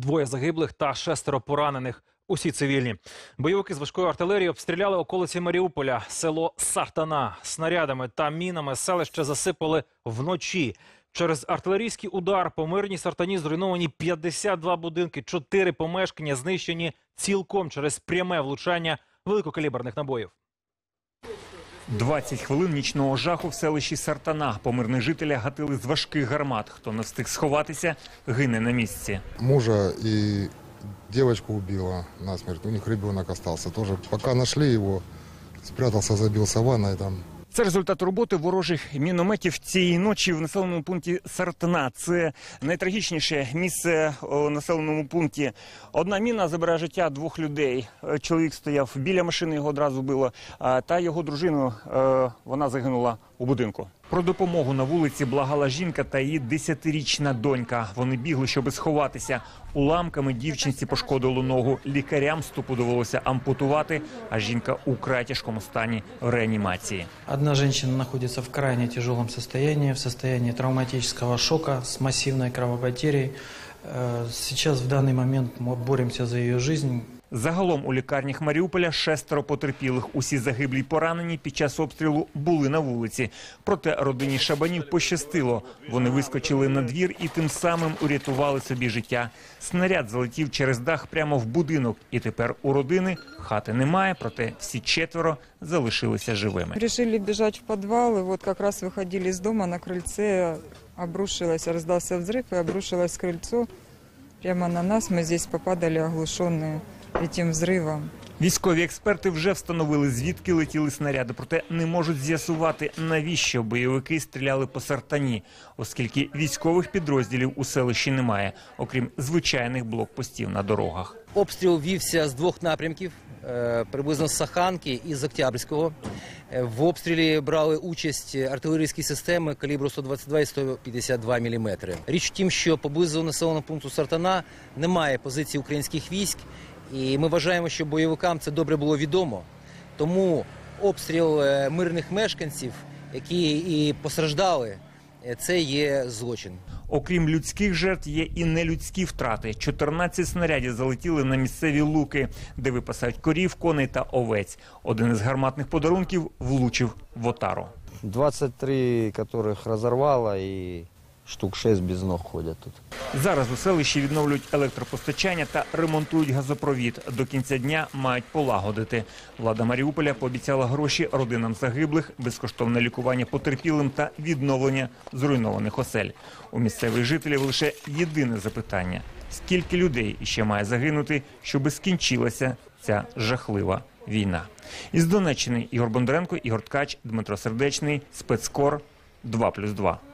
Двоє загиблих та шестеро поранених. Усі цивільні. Бойовики з важкої артилерії обстріляли околиці Маріуполя, село Сартана. Снарядами та мінами селище засипали вночі. Через артилерійський удар по мирній Сартані зруйновані 52 будинки, 4 помешкання знищені цілком через пряме влучання великокаліберних набоїв. 20 хвилин нічного жаху в селищі Сартана. Помирних жителя гатили з важких гармат. Хто не встиг сховатися, гине на місці. мужа и девочку убила насмерть. У них ребенок залишився. Теж Пока нашли його, спрятався, забился в ванной там. Це результат роботи ворожих мінометів цієї ночі в населеному пункті Сартна. Це найтрагічніше місце у населеному пункті. Одна міна забирає життя двох людей. Е, Чоловік стояв біля машини, його одразу било. а Та його дружину е, вона загинула у будинку. Про допомогу на вулиці благала жінка та її десятирічна донька. Вони бігли, щоб сховатися. Уламками дівчинці пошкодило ногу. Лікарям ступу довелося ампутувати, а жінка у край тяжкому стані в реанімації. Одна женщина находится в крайне тяжелом состоянии, в состоянии травматического шока с массивной кровопотерей. Э, Сейчас в данный момент мы боремся за ее жизнь. Загалом у лікарнях Маріуполя шестеро потерпілих. Усі загиблі й поранені під час обстрілу були на вулиці. Проте родині шабанів пощастило. Вони вискочили на двір і тим самим урятували собі життя. Снаряд залетів через дах прямо в будинок, і тепер у родини хати немає. Проте всі четверо залишилися живими. Решили бежать в подвал, и вот как раз выходили из дома на крыльце, обрушилось, раздался взрыв, и обрушилось крыльцо прямо на нас. Мы здесь попадали оглушенные этим взрывом. Військові експерти вже встановили, звідки летіли снаряди, проте не можуть з'ясувати, навіщо бойовики стріляли по сартані, оскільки військових підрозділів у селищі немає, окрім звичайних блокпостів на дорогах. Обстріл вівся з двох напрямків, е, приблизно з Саханки і з Октябрьського. Е, В обстрілі брали участь артилерійські системи калібру 122 і 152 мм. Річ в тім, що поблизу населеного пункту Сартана немає позицій українських військ, і ми вважаємо, що бойовикам це добре було відомо. Тому обстріл е, мирних мешканців, які і постраждали, е, це є злочин. Окрім людських жертв, є і нелюдські втрати. 14 снарядів залетіли на місцеві луки, де випасають корів, коней та овець. Один із гарматних подарунків влучив в отару. 23 которых разорвало и штук 6 без ног ходят тут. Зараз у селищі відновлюють електропостачання та ремонтують газопровід. До кінця дня мають полагодити. Влада Маріуполя пообіцяла гроші родинам загиблих, безкоштовне лікування потерпілим та відновлення зруйнованих осель. У місцевих жителів лише єдине запитання: скільки людей іще має загинути, щоби скінчилася ця жахлива війна? Із Донеччини Ігор Бондаренко, Ігор Ткач, Дмитро Сердечний, спецкор 2+,2.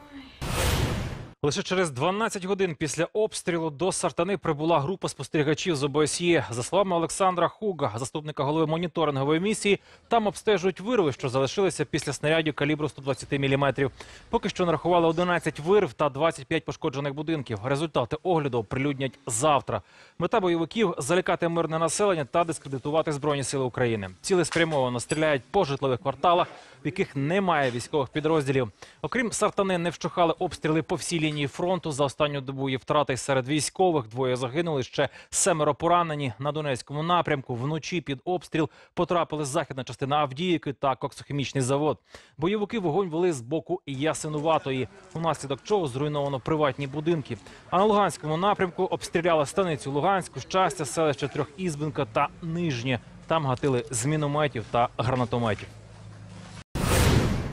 Лише через 12 годин після обстрілу до Сартани прибула група спостерігачів з ОБСЄ. За словами Олександра Хуга, заступника голови моніторингової місії, там обстежують вирви, що залишилися після снарядів калібру 120 мм. Поки що нарахували 11 вирв та 25 пошкоджених будинків. Результати огляду оприлюднять завтра. Мета бойовиків залякати мирне населення та дискредитувати збройні сили України. Цілеспрямовано стріляють по житлових кварталах, в яких немає військових підрозділів. Окрім Сартани, не вщухали обстріли по всій лінії фронту. За останню добу є втрати серед військових. Двоє загинули, ще семеро поранені на Донецькому напрямку. Вночі під обстріл потрапили західна частина Авдіївки та коксохімічний завод. Бойовики вогонь вели з боку Ясинуватої, внаслідок чого зруйновано приватні будинки. А на Луганському напрямку обстріляли станицю Луганську, щастя, селище Трьохізбинка та Нижнє. Там гатили з мінометів та гранатометів.